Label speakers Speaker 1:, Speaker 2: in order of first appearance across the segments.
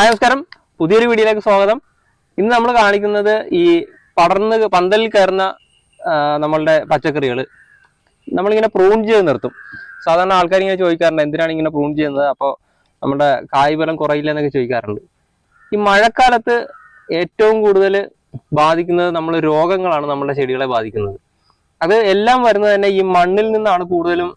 Speaker 1: Hi നമസ്കാരം. പുതിയൊരു വീഡിയോയിലേക്ക് സ്വാഗതം. ഇന്ന് നമ്മൾ കാണിക്കുന്നത് ഈ പടർന്ന് പന്തലിൽ കയറുന്ന നമ്മളുടെ പച്ചക്കറികൾ നമ്മളിങ്ങനെ പ്രൂൺ ചെയ്ത് നിർത്തും. സാധാരണ ആൾക്കാർ ഇങ്ങനെ ചോദിക്കാറുണ്ട് എന്തിനാണ് ഇങ്ങനെ പ്രൂൺ ചെയ്യുന്നത്? അപ്പോൾ നമ്മുടെ കായ് ബലം കുറയില്ല എന്നൊക്കെ ചോദിക്കാറുണ്ട്. ഈ മഴക്കാലത്ത് ഏറ്റവും കൂടുതൽ ബാധിക്കുന്നത് നമ്മൾ രോഗങ്ങളാണ് നമ്മുടെ ചെടികളെ ബാധിക്കുന്നത്. അത് എല്ലാം വരുന്നത് തന്നെ ഈ മണ്ണിൽ നിന്നാണ് കൂടുതലും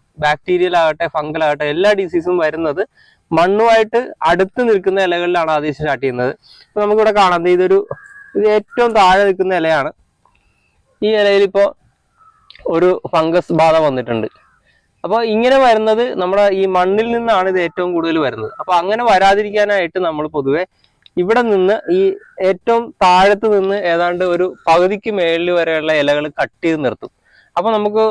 Speaker 1: ഫംഗൽ ആകട്ടെ എല്ലാ ഡിസീസും വരുന്നത് മണ്ണുമായിട്ട് അടുത്ത് നിൽക്കുന്ന ഇലകളിലാണ് ആദ്യം സ്റ്റാർട്ട് ചെയ്യുന്നത്. ഇപ്പൊ നമുക്കിവിടെ കാണാം ഇതൊരു ഇത് ഏറ്റവും താഴെ നിൽക്കുന്ന ഇലയാണ്. ഈ ഇലയിൽ ഇപ്പോൾ ഒരു ഫംഗസ് ബാധ വന്നിട്ടുണ്ട്. അപ്പോൾ ഇങ്ങനെ വരുന്നത് നമ്മുടെ ഈ മണ്ണിൽ നിന്നാണ് ഇത് ഏറ്റവും കൂടുതൽ വരുന്നത്. അപ്പോൾ അങ്ങനെ വരാതിരിക്കാനായിട്ട് നമ്മൾ പൊതുവെ ഇവിടെ നിന്ന് ഈ ഏറ്റവും താഴത്ത് നിന്ന് ഏതാണ്ട് ഒരു പകുതിക്ക് മേളിൽ വരെയുള്ള ഇലകൾ കട്ട് ചെയ്ത് നിർത്തും. അപ്പോൾ നമുക്ക്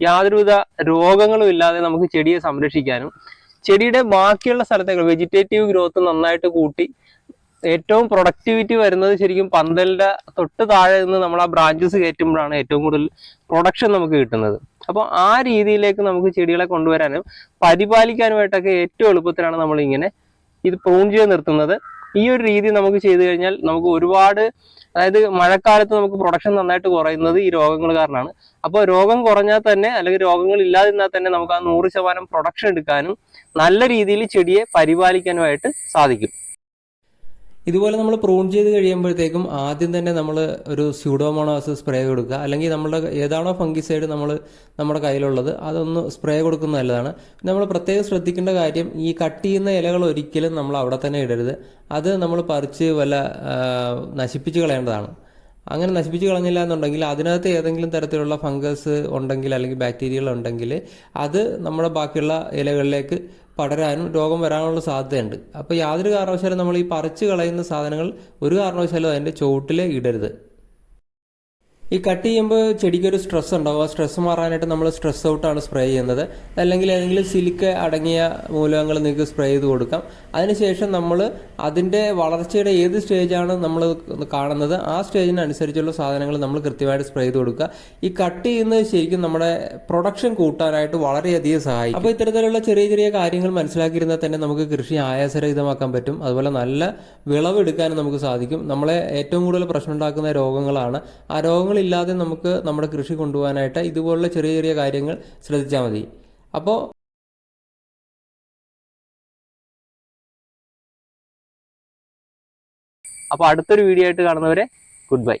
Speaker 1: യാതൊരുവിധ രോഗങ്ങളും ഇല്ലാതെ നമുക്ക് ചെടിയെ സംരക്ഷിക്കാനും ചെടിയുടെ ബാക്കിയുള്ള സ്ഥലത്തേക്ക് വെജിറ്റേറ്റീവ് ഗ്രോത്ത് നന്നായിട്ട് കൂട്ടി ഏറ്റവും പ്രൊഡക്ടിവിറ്റി വരുന്നത് ശരിക്കും പന്തലിന്റെ തൊട്ട് താഴെ നിന്ന് നമ്മൾ ആ ബ്രാഞ്ചസ് കയറ്റുമ്പോഴാണ് ഏറ്റവും കൂടുതൽ പ്രൊഡക്ഷൻ നമുക്ക് കിട്ടുന്നത്. അപ്പോൾ ആ രീതിയിലേക്ക് നമുക്ക് ചെടികളെ കൊണ്ടുവരാനും പരിപാലിക്കാനുമായിട്ടൊക്കെ ഏറ്റവും എളുപ്പത്തിലാണ് നമ്മൾ ഇങ്ങനെ ഇത് പ്രൂൺ ചെയ്ത് നിർത്തുന്നത്. ഈ ഒരു രീതി നമുക്ക് ചെയ്തു കഴിഞ്ഞാൽ നമുക്ക് ഒരുപാട് അതായത് മഴക്കാലത്ത് നമുക്ക് പ്രൊഡക്ഷൻ നന്നായിട്ട് കുറയുന്നത് ഈ രോഗങ്ങൾ കാരണമാണ്. അപ്പോൾ രോഗം കുറഞ്ഞാൽ തന്നെ അല്ലെങ്കിൽ രോഗങ്ങൾ ഇല്ലാതിരുന്നാൽ തന്നെ നമുക്ക് ആ നൂറ് ശതമാനം പ്രൊഡക്ഷൻ എടുക്കാനും നല്ല രീതിയിൽ ചെടിയെ പരിപാലിക്കാനുമായിട്ട് സാധിക്കും.
Speaker 2: ഇതുപോലെ നമ്മൾ പ്രൂൺ ചെയ്ത് കഴിയുമ്പോഴത്തേക്കും ആദ്യം തന്നെ നമ്മൾ ഒരു സ്യൂഡോമോണോസ് സ്പ്രേ കൊടുക്കുക. അല്ലെങ്കിൽ നമ്മുടെ ഏതാണോ ഫംഗിസൈഡ് നമ്മൾ നമ്മുടെ കയ്യിലുള്ളത് അതൊന്ന് സ്പ്രേ കൊടുക്കുന്നത് നല്ലതാണ്. നമ്മൾ പ്രത്യേകം ശ്രദ്ധിക്കേണ്ട കാര്യം ഈ കട്ട് ചെയ്യുന്ന ഇലകൾ ഒരിക്കലും നമ്മൾ അവിടെ തന്നെ ഇടരുത്. അത് നമ്മൾ പറിച്ച് വല്ല നശിപ്പിച്ച് കളയേണ്ടതാണ്. അങ്ങനെ നശിപ്പിച്ച് കളഞ്ഞില്ല എന്നുണ്ടെങ്കിൽ അതിനകത്ത് ഏതെങ്കിലും തരത്തിലുള്ള ഫംഗസ് ഉണ്ടെങ്കിൽ അല്ലെങ്കിൽ ബാക്ടീരിയകൾ ഉണ്ടെങ്കിൽ അത് നമ്മുടെ ബാക്കിയുള്ള ഇലകളിലേക്ക് പടരാനും രോഗം വരാനുള്ള സാധ്യതയുണ്ട്. അപ്പോൾ യാതൊരു കാരണവശാലും നമ്മൾ ഈ പറിച്ചു കളയുന്ന സാധനങ്ങൾ ഒരു കാരണവശാലും അതിന്റെ ചുവട്ടിൽ ഇടരുത്. ഈ കട്ട് ചെയ്യുമ്പോൾ ചെടിക്കൊരു സ്ട്രെസ് ഉണ്ടാവും. ആ സ്ട്രെസ് മാറാനായിട്ട് നമ്മൾ സ്ട്രെസ് ഔട്ടാണ് സ്പ്രേ ചെയ്യുന്നത്. അല്ലെങ്കിൽ ഏതെങ്കിലും സിലിക്ക അടങ്ങിയ മൂലകങ്ങൾ നിങ്ങൾക്ക് സ്പ്രേ ചെയ്ത് കൊടുക്കാം. അതിനുശേഷം നമ്മൾ അതിന്റെ വളർച്ചയുടെ ഏത് സ്റ്റേജാണ് നമ്മൾ കാണുന്നത് ആ സ്റ്റേജിനനുസരിച്ചുള്ള സാധനങ്ങൾ നമ്മൾ കൃത്യമായിട്ട് സ്പ്രേ ചെയ്ത് കൊടുക്കുക. ഈ കട്ട് ചെയ്യുന്നത് ശരിക്കും നമ്മുടെ പ്രൊഡക്ഷൻ കൂട്ടാനായിട്ട് വളരെയധികം സഹായിക്കും. അപ്പോൾ ഇത്തരത്തിലുള്ള ചെറിയ ചെറിയ കാര്യങ്ങൾ മനസ്സിലാക്കിയിരുന്നാൽ തന്നെ നമുക്ക് കൃഷി ആയാസരഹിതമാക്കാൻ പറ്റും. അതുപോലെ നല്ല വിളവെടുക്കാനും നമുക്ക് സാധിക്കും. നമ്മളെ ഏറ്റവും കൂടുതൽ പ്രശ്നം ഉണ്ടാക്കുന്ന രോഗങ്ങളാണ്. ആ രോഗങ്ങളില്ലാതെ നമുക്ക് നമ്മുടെ കൃഷി കൊണ്ടുപോകാനായിട്ട് ഇതുപോലുള്ള ചെറിയ ചെറിയ കാര്യങ്ങൾ ശ്രദ്ധിച്ചാൽ മതി. അപ്പോൾ
Speaker 1: അപ്പോൾ അടുത്തൊരു വീഡിയോ ആയിട്ട് കാണുന്നവരെ ഗുഡ് ബൈ